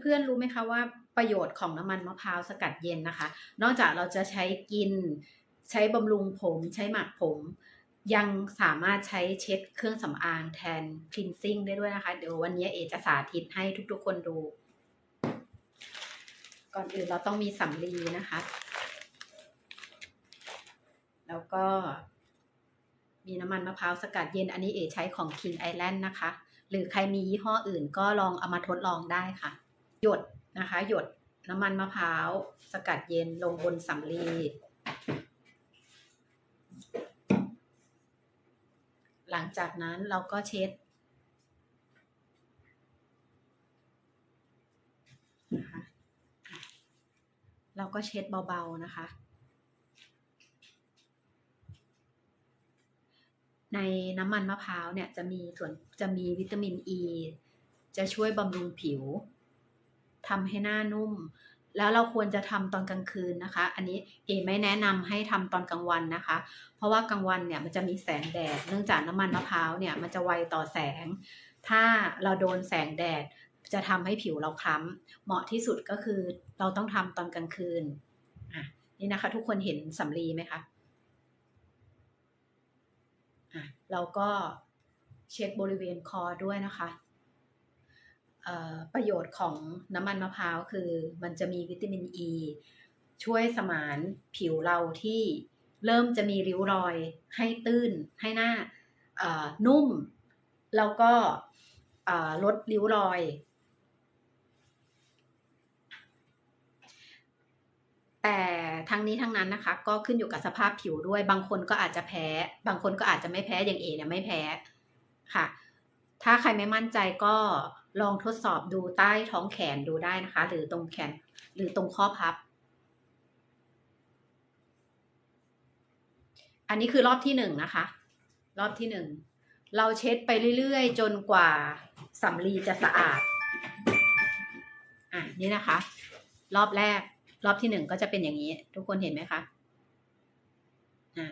เพื่อนๆรู้ไหมคะว่าประโยชน์ของน้ำมันมะพร้าวสกัดเย็นนะคะ นอกจากเราจะใช้กิน ใช้บำรุงผม ใช้หมักผม ยังสามารถใช้เช็ดเครื่องสำอางแทน cleansing ได้ด้วยนะคะ เดี๋ยววันนี้เอจะสาธิตให้ทุกๆคนดู ก่อนอื่นเราต้องมีสำลีนะคะ แล้วก็มีน้ำมันมะพร้าวสกัดเย็น อันนี้เอใช้ของ King Island นะคะ หรือใครมียี่ห้ออื่นก็ลองเอามาทดลองได้ค่ะ หยดนะคะ หยดน้ำมันมะพร้าว สกัดเย็นลงบนสำลีหลังจากนั้นเราก็เช็ดนะคะเราก็เช็ดเบาๆนะคะ ในน้ำมันมะพร้าวเนี่ยจะมีส่วนจะมีวิตามินอ e, ีจะช่วยบำรุงผิว ทำให้หน้านุ่ม แล้วเราควรจะทำตอนกลางคืนนะคะ อันนี้เอไม่แนะนำให้ทำตอนกลางวันนะคะ เพราะว่ากลางวันเนี่ยมันจะมีแสงแดด เนื่องจากน้ำมันมะพร้าวเนี่ยมันจะไวต่อแสง ถ้าเราโดนแสงแดดจะทำให้ผิวเราคล้ำเหมาะที่สุดก็คือเราต้องทำตอนกลางคืนอะนี่นะคะ ทุกคนเห็นสำลีไหมคะอะเราก็เช็ดบริเวณคอด้วยนะคะ ประโยชน์ของน้ำมันมะพร้าวคือมันจะมีวิตามินอ e, ีช่วยสมานผิวเราที่เริ่มจะมีริ้วรอยให้ตื้น ให้หน้านุ่ม แล้วก็ลดริ้วรอย แต่ทั้งนี้ทั้งนั้นนะคะ ก็ขึ้นอยู่กับสภาพผิวด้วย บางคนก็อาจจะแพ้ บางคนก็อาจจะไม่แพ้อย่างเอเนี่ยไม่แพ้ค่ะ ถ้าใครไม่มั่นใจก็ลองทดสอบดูใต้ท้องแขนดูได้นะคะ หรือตรงแขนหรือตรงข้อพับ อันนี้คือรอบที่หนึ่งนะคะ รอบที่หนึ่งเราเช็ดไปเรื่อยๆ จนกว่าสำลีจะสะอาด อะนี่นะคะ รอบแรก รอบที่หนึ่งก็จะเป็นอย่างนี้ ทุกคนเห็นไหมคะ อะ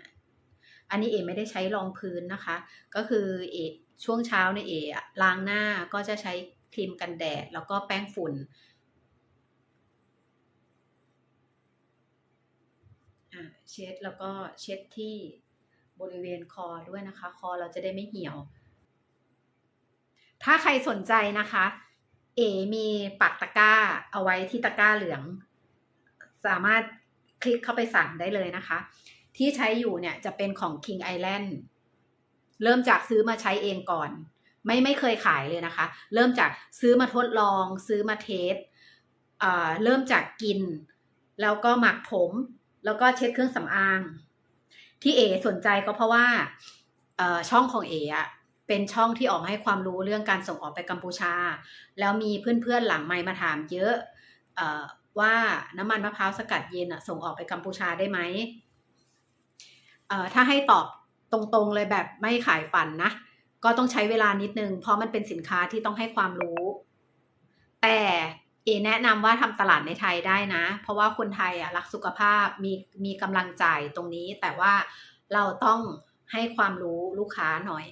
อันนี้เอไม่ได้ใช้รองพื้นนะคะ ก็คือเอ ช่วงเช้าในเอะล้างหน้าก็จะใช้ครีมกันแดด แล้วก็แป้งฝุ่นเช็ดแล้วก็เช็ดที่บริเวณคอด้วยนะคะ คอเราจะได้ไม่เหี่ยว ถ้าใครสนใจนะคะ เอมีปักตะกร้าเอาไว้ที่ตะกร้าเหลือง สามารถคลิกเข้าไปสั่งได้เลยนะคะ ที่ใช้อยู่เนี่ยจะเป็นของ King Island เริ่มจากซื้อมาใช้เองก่อน ไม่ไม่เคยขายเลยนะคะ เริ่มจากซื้อมาทดลอง ซื้อมาเทสเริ่มจากกิน แล้วก็หมักผม แล้วก็เช็ดเครื่องสำอาง ที่เอสนใจก็เพราะว่าช่องของเออะเป็นช่องที่ออกให้ความรู้เรื่องการส่งออกไปกัมพูชา แล้วมีเพื่อนๆหลังไมมาถามเยอะอว่าน้ำมันมะพร้าวสกัดเย็นส่งออกไปกัมพูชาได้ไหมถ้าให้ตอบ ตรงๆเลยแบบไม่ขายฝันนะ ก็ต้องใช้เวลานิดนึง เพราะมันเป็นสินค้าที่ต้องให้ความรู้ แต่เอแนะนำว่าทำตลาดในไทยได้นะ เพราะว่าคนไทยอะรักสุขภาพมีมีกำลังใจตรงนี้ แต่ว่าเราต้องให้ความรู้ลูกค้าหน่อย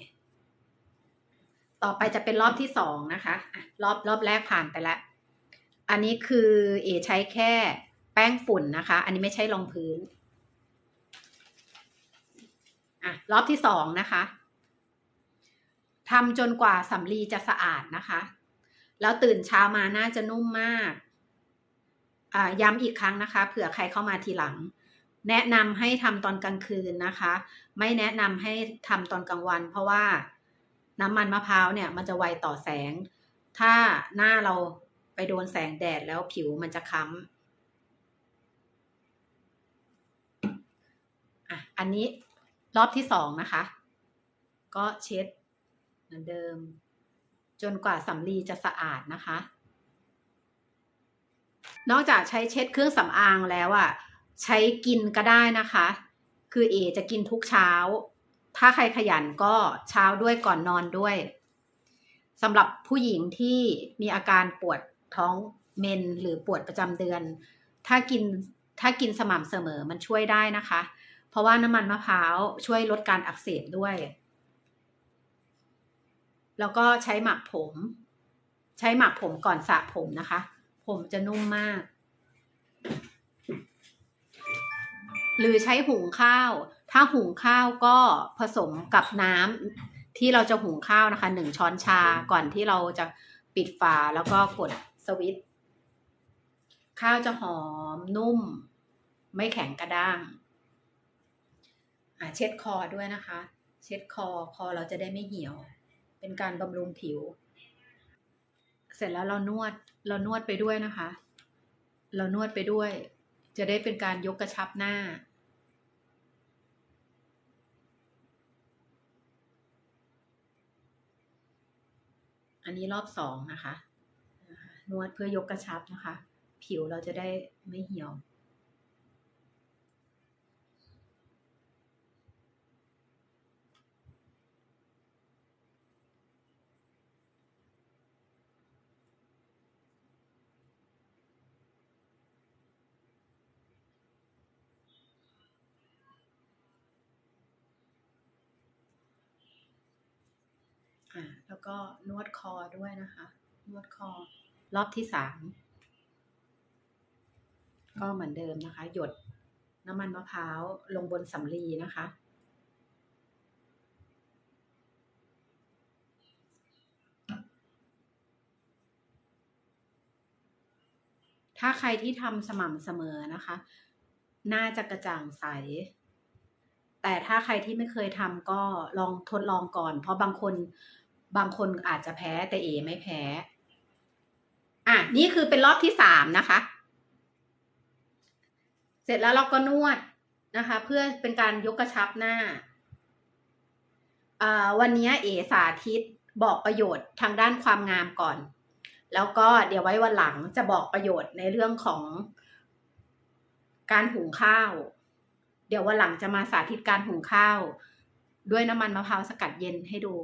ต่อไปจะเป็นรอบที่สองนะคะรอบรอบแรกผ่านไปแล้ว อันนี้คือเอใช้แค่แป้งฝุ่นนะคะ อันนี้ไม่ใช่รองพื้น อะรอบที่สองนะคะทำจนกว่าสำลีจะสะอาดนะคะ แล้วตื่นเช้ามาน่าจะนุ่มมากอ่าย้ำอีกครั้งนะคะ เผื่อใครเข้ามาทีหลัง แนะนำให้ทำตอนกลางคืนนะคะ ไม่แนะนำให้ทำตอนกลางวัน เพราะว่าน้ำมันมะพร้าวเนี่ย มันจะไวต่อแสง ถ้าหน้าเราไปโดนแสงแดดแล้วผิวมันจะค้ำอะอันนี้ รอบที่สองนะคะ ก็เช็ดเหมือนเดิม จนกว่าสำลีจะสะอาดนะคะ นอกจากใช้เช็ดเครื่องสำอางแล้วอะ่ะ ใช้กินก็ได้นะคะ คือเอจะกินทุกเช้า ถ้าใครขยันก็เช้าด้วยก่อนนอนด้วยสำหรับผู้หญิงที่มีอาการปวดท้องเมนหรือปวดประจำเดือน ถ้ากินถ้ากินสม่ำเสมอมันช่วยได้นะคะ เพราะว่าน้ำมันมะพร้าวช่วยลดการอักเสบด้วย แล้วก็ใช้หมักผม ใช้หมักผมก่อนสระผมนะคะ ผมจะนุ่มมาก หรือใช้หุงข้าว ถ้าหุงข้าวก็ผสมกับน้ำที่เราจะหุงข้าวนะคะหนึ่งช้อนชาก่อนที่เราจะปิดฝาแล้วก็กดสวิตช์ข้าวจะหอมนุ่ม ไม่แข็งกระด้าง เช็ดคอด้วยนะคะ เช็ดคอคอเราจะได้ไม่เหี่ยว เป็นการบำรุงผิว เสร็จแล้วเรานวดเรานวดไปด้วยนะคะ เรานวดไปด้วย จะได้เป็นการยกกระชับหน้าอันนี้รอบสองนะคะ นวดเพื่อยกกระชับนะคะ ผิวเราจะได้ไม่เหี่ยว อ่า แล้วก็นวดคอด้วยนะคะ นวดคอ รอบที่สามก็เหมือนเดิมนะคะ หยดน้ำมันมะพร้าวลงบนสำลีนะคะ ถ้าใครที่ทำสม่ำเสมอนะคะ น่าจะกระจ่างใส แต่ถ้าใครที่ไม่เคยทำก็ลองทดลองก่อน เพราะบางคน บางคนอาจจะแพ้แต่เอไม่แพ้ อะ นี่คือเป็นรอบที่สามนะคะ เสร็จแล้วเราก็นวดนะคะ เพื่อเป็นการยกกระชับหน้าอ่าวันนี้เอสาธิตบอกประโยชน์ทางด้านความงามก่อน แล้วก็เดี๋ยวไว้วันหลังจะบอกประโยชน์ในเรื่องของการหุงข้าว เดี๋ยววันหลังจะมาสาธิตการหุงข้าว ด้วยน้ำมันมะพร้าวสกัดเย็นให้ดู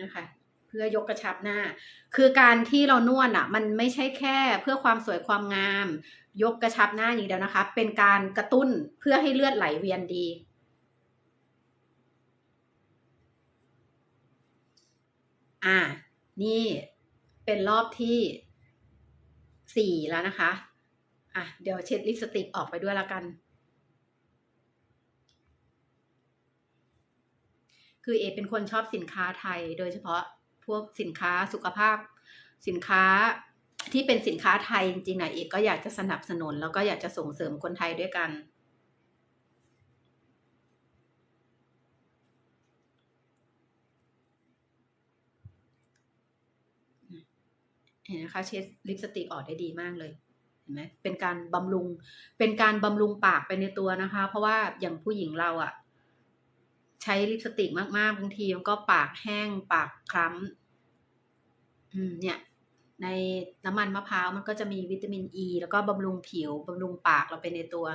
นะคะเพื่อยกกระชับหน้า คือการที่เรานวดอะ มันไม่ใช่แค่เพื่อความสวยความงาม ยกกระชับหน้าอย่างเดียวนะคะ เป็นการกระตุ้นเพื่อให้เลือดไหลเวียนดีอ่า นี่เป็นรอบที่สี่แล้วนะคะ อะ เดี๋ยวเช็ดลิปสติกออกไปด้วยแล้วกัน คือเอเป็นคนชอบสินค้าไทย โดยเฉพาะพวกสินค้าสุขภาพ สินค้าที่เป็นสินค้าไทยจริงๆนะเอกก็อยากจะสนับสนุน แล้วก็อยากจะส่งเสริมคนไทยด้วยกัน เห็นนะคะเช็ดลิปสติกออกได้ดีมากเลยเห็นไหมเป็นการบำรุงเป็นการบำรุงปากไปในตัวนะคะ เพราะว่าอย่างผู้หญิงเราอะ ใช้ลิปสติกมากๆบางทีมันก็ปากแห้งปากคล้ำอืมเนี่ย ในน้ำมันมะพร้าวมันก็จะมีวิตามินอ e, ีแล้วก็บำรุงผิวบำรุงปากเราไปในตัว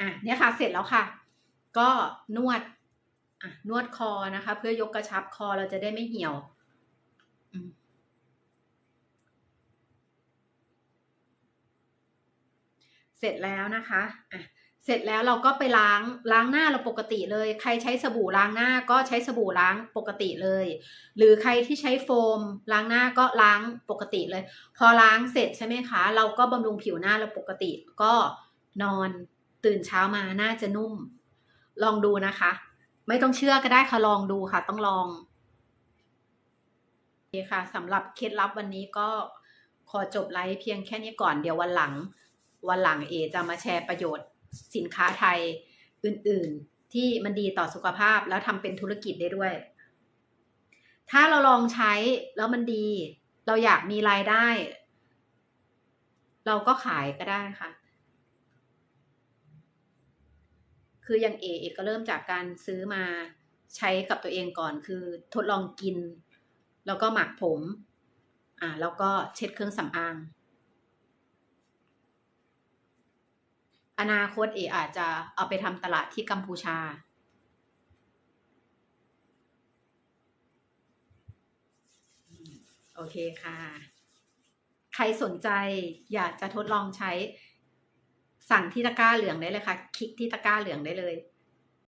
อะเนี่ยค่ะเสร็จแล้วค่ะ ก็นวดอะนวดคอนะคะ เพื่อยกกระชับคอเราจะได้ไม่เหี่ยว อืม เส ร็จแล้วนะคะอะเสร็จแล้วเราก็ไปล้างล้างหน้าเราปกติเลย ใครใช้สบู่ล้างหน้าก็ใช้สบู่ล้างปกติเลย หรือใครที่ใช้โฟม ล้างหน้าก็ล้างปกติเลย พอล้างเสร็จใช่ไหมคะ เราก็บำรุงผิวหน้าเราปกติก็นอนตื่นเช้ามาหน้าจะนุ่ม ลองดูนะคะ ไม่ต้องเชื่อก็ได้ค่ะลองดูค่ะ ต้องลองโอเคค่ะสำหรับเคล็ดลับวันนี้ก็ขอจบไลฟ์เพียงแค่นี้ก่อนเดี๋ยววันหลัง วันหลังเอจะมาแชร์ประโยชน์สินค้าไทยอื่น ๆ ที่มันดีต่อสุขภาพแล้วทำเป็นธุรกิจได้ด้วย ถ้าเราลองใช้แล้วมันดี เราอยากมีรายได้ เราก็ขายก็ได้ค่ะ คืออย่างเอเอกก็เริ่มจากการซื้อมาใช้กับตัวเองก่อน คือทดลองกิน แล้วก็หมักผม อ่าแล้วก็เช็ดเครื่องสำอาง อนาคตเออาจจะเอาไปทำตลาดที่กัมพูชา โอเคค่ะ ใครสนใจอยากจะทดลองใช้สั่งที่ตะกร้าเหลืองได้เลยค่ะ คลิกที่ตะกร้าเหลืองได้เลย